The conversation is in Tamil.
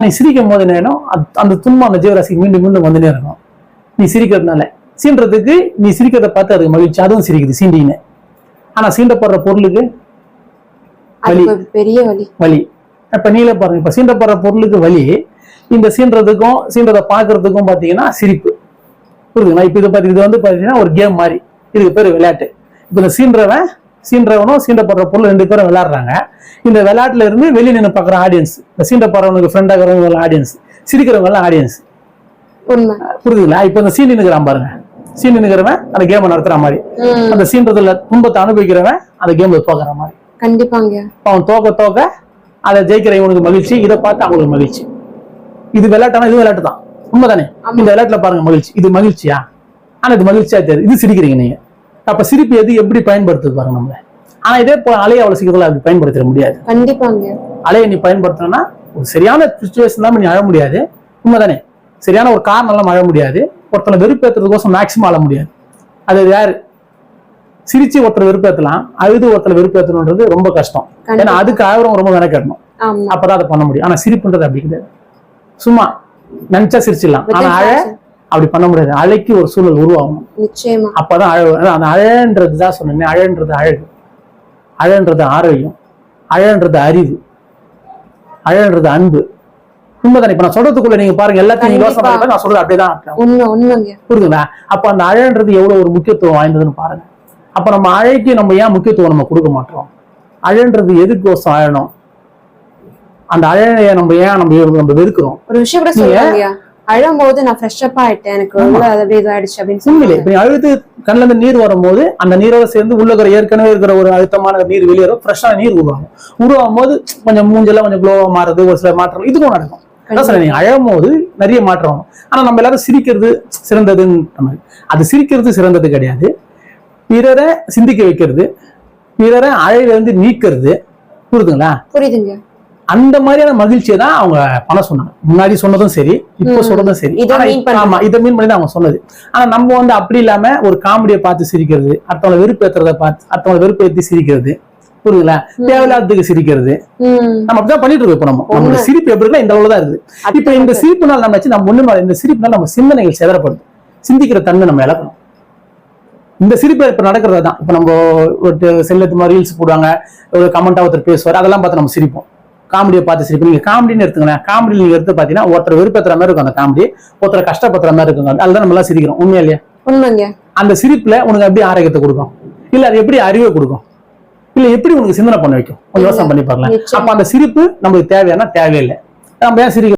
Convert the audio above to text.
நீ சிரிக்கும் போது என்ன? அந்த- துன்பம் அந்த ஜீவராசிக்கு மீண்டும் மீண்டும் வந்துனே இருக்கும் நீ சிரிக்கிறதுனால. சீன்றதுக்கு நீ சிரிக்கிறத பார்த்து அதுக்கு மகிழ்ச்சி. அதுவும் சிரிக்குது சீண்டின்னு ஆனா சீண்டப்படுற பொருளுக்கு ஒரு பெரிய வலி. வலி. இப்ப நீல பாருங்க இப்ப சீண்டப்படுற பொருளுக்கு வலி. இந்த சீன்றதுக்கும் சீன்றதை பார்க்கறதுக்கும் பாத்தீங்கன்னா சிரிப்பு. புரியுதுங்களா? இப்ப இது பாத்தீங்க இது வந்து பாத்தீங்கன்னா ஒரு கேம் மாதிரி. இதுக்கு பேர் விளையாட்டு. இப்ப இந்த சீன்றவன் சீன்றவனும் சீண்டப்படுற பொருள் ரெண்டு பேரும் விளையாடுறாங்க. இந்த விளையாட்டுல இருந்து வெளியே நின்று பார்க்குற ஆடியன்ஸ் இந்த சீண்டப்படுறவனுக்கு ஃப்ரெண்ட் ஆகிறவங்க ஆடியன்ஸ் சிரிக்கிறவங்க எல்லாம் ஆடியன்ஸ் புரியுதுங்களா இப்ப இந்த சீண்டி நிற்கிறான் பாருங்க. சீண்டி நிற்கிறவன் அந்த கேமை நடத்துற மாதிரி. அந்த சீன்றதுல துன்பத்தை அனுபவிக்கிறவன் அந்த கேம்ல தோக்குற மாதிரி. கண்டிப்பாங்க. அவன் தோக்க தோக்க அதை ஜெயிக்கிற இவனுக்கு மகிழ்ச்சி இதை பார்த்து அவங்களுக்கு மகிழ்ச்சி. இது விளையாட்டானா இது விளையாட்டு தான் உண்மைதானே. இந்த விளையாட்டுல பாருங்க மகிழ்ச்சி. இது மகிழ்ச்சியா? ஆனா இது மகிழ்ச்சியா தெரியுது. இது சிரிக்கிறீங்க நீங்க. அப்ப சிரிப்பு எது எப்படி பயன்படுத்துது பாருங்க நம்மள. ஆனா இதே போல அலையை அவ்வளவு சீக்கிரத்துல அப்படி பயன்படுத்திட முடியாது. கண்டிப்பாங்க. அலையை நீ பயன்படுத்தணும்னா ஒரு சரியான சுச்சுவேஷன் தான் நீ அழ முடியாது. உண்மைதானே? சரியான ஒரு காரணம் எல்லாம் அழ முடியாது. ஒருத்தனை வெறுப்பேற்றுறதுக்கோசம் மேக்சிமம் அழ முடியாது. அது யாரு? சிரிச்சு ஒருத்தர் வெறுப்பேற்றலாம் அழுது ஒருத்தர் வெறுப்பேற்றணுன்றது ரொம்ப கஷ்டம். ஏன்னா. அதுக்கு ஆயிரம் ரொம்ப மெனக்கட்டணும் அப்பதான் அதை பண்ண முடியும். ஆனா சிரிப்புன்றது அப்படி கிடையாது. சும்மா நினைச்சா சிரிச்சிடலாம். ஆனா அழ அப்படி பண்ண முடியாது. அழைக்கு ஒரு சூழல் உருவாகும். நிச்சயமா. அப்பதான் அழ அதான் அந்த அழன்றது தான் சொன்னேன் அழன்றது அழகு. அழன்றது ஆரோக்கியம். அழன்றது அறிவு. அழன்றது அன்பு. உண்மைதானே? இப்ப நான் சொல்றதுக்குள்ள நீங்க பாருங்க எல்லாத்தையும் யோசனை நான் சொல்றது உண்மைங்க. புரியுதுங்களா அப்ப அந்த அழன்றது எவ்வளவு ஒரு முக்கியத்துவம் வாய்ந்ததுன்னு பாருங்க. அப்ப நம்ம அழைக்கு நம்ம ஏன் முக்கியத்துவம் நம்ம கொடுக்க மாட்டோம்? அழன்றது எதுக்கோசம் அழணும்? அந்த அழைய நம்ம ஏன் நம்ம நம்ம வெறுக்கிறோம்? ஒரு விஷயம் கூட அழும் போது நான் ஃப்ரெஷ் அப் ஆயிட்டேன். எனக்கு அப்படியே இதாயிடுச்சு அப்படின்னு உண்மையிலே சொல்லி இப்ப அழுது கண்ணுல இருந்து நீர் வரும்போது அந்த நீரோட சேர்ந்து உள்ள இருக்கிற ஏற்கனவே இருக்கிற ஒரு அழுத்தமான நீர் வெளியேறும். ஃப்ரெஷ்ஷான நீர் உருவாகும். உருவாகும் போது கொஞ்சம் மூஞ்செல்லாம் கொஞ்சம் க்ளோவா மாறுது ஒரு சில மாற்றம் இதுக்கும் நடக்கும். சொல்றேன் நீங்க அழும் போது நிறைய மாற்றம் வரும். ஆனா நம்ம எல்லாரும் சிரிக்கிறது சிறந்ததுன்னு அது சிரிக்கிறது சிறந்தது கிடையாது. பிறரை சிந்திக்க வைக்கிறது பிறரை அழையில இருந்து நீக்கிறது. புரியுதுங்களா? புரியுதுங்க. அந்த மாதிரியான மகிழ்ச்சியை தான் அவங்க பண்ண சொன்னாங்க. முன்னாடி சொன்னதும் சரி இப்போ ம். சொல்றதும் சரி. ஆமா இதை மீன் பண்ணி தான் அவங்க சொன்னது. ஆனா நம்ம வந்து அப்படி இல்லாம ஒரு காமெடியை பார்த்து சிரிக்கிறது அடுத்தவங்களை வெறுப்பேத்துறத பார்த்து அடுத்தவங்களை வெறுப்பேத்தி சிரிக்கிறது புரியுதுங்களா? தேவையில்லாததுக்கு சிரிக்கிறது. நம்ம அப்படிதான் பண்ணிட்டு இருக்கோம் இப்ப நம்ம. நம்மளோட சிரிப்பு எப்படி இருக்குன்னா இந்த தான் இருக்குது. இப்ப இந்த சிரிப்புனால நம்ம வச்சு நம்ம ஒண்ணுமே இந்த சிரிப்புனால நம்ம சிந்தனைகள் செதறப்படுது. சிந்திக்கிற தன்மை நம்ம இழக்கணும். இந்த சிரிப்பு இப்ப நடக்கிறது தான் இப்ப நம்ம ஒரு செல்லத்து மாதிரி ரீல்ஸ் போடுவாங்க ஒரு கமெண்டா ஒருத்தர் பேசுவார் அதெல்லாம் பார்த்து நம்ம சிரிப்போம். காமெடியை பார்த்து சிரிப்போம் நீங்க காமெடின்னு எடுத்துங்களேன் காமெடி நீங்க எடுத்து பாத்தீங்கன்னா ஒருத்தர் வெறுப்பேத்துற மாதிரி இருக்கும் அந்த காமெடி. ஒருத்தர் கஷ்டப்படுற மாதிரி இருக்கும் அதுதான் நம்ம எல்லாம் சிரிக்கிறோம். உண்மையா இல்லையா? உண்மைங்க. அந்த சிரிப்புல உனக்கு எப்படி ஆரோக்கியத்தை கொடுக்கும்? இல்ல அது எப்படி அறிவை கொடுக்கும்? இல்ல எப்படி உனக்கு சிந்தனை பண்ண வைக்கும்? யோசனை பண்ணி பாருங்க. அப்ப அந்த சிரிப்பு நமக்கு தேவையானா தேவையில்லை. நம்ம ஏன் சிரிக்க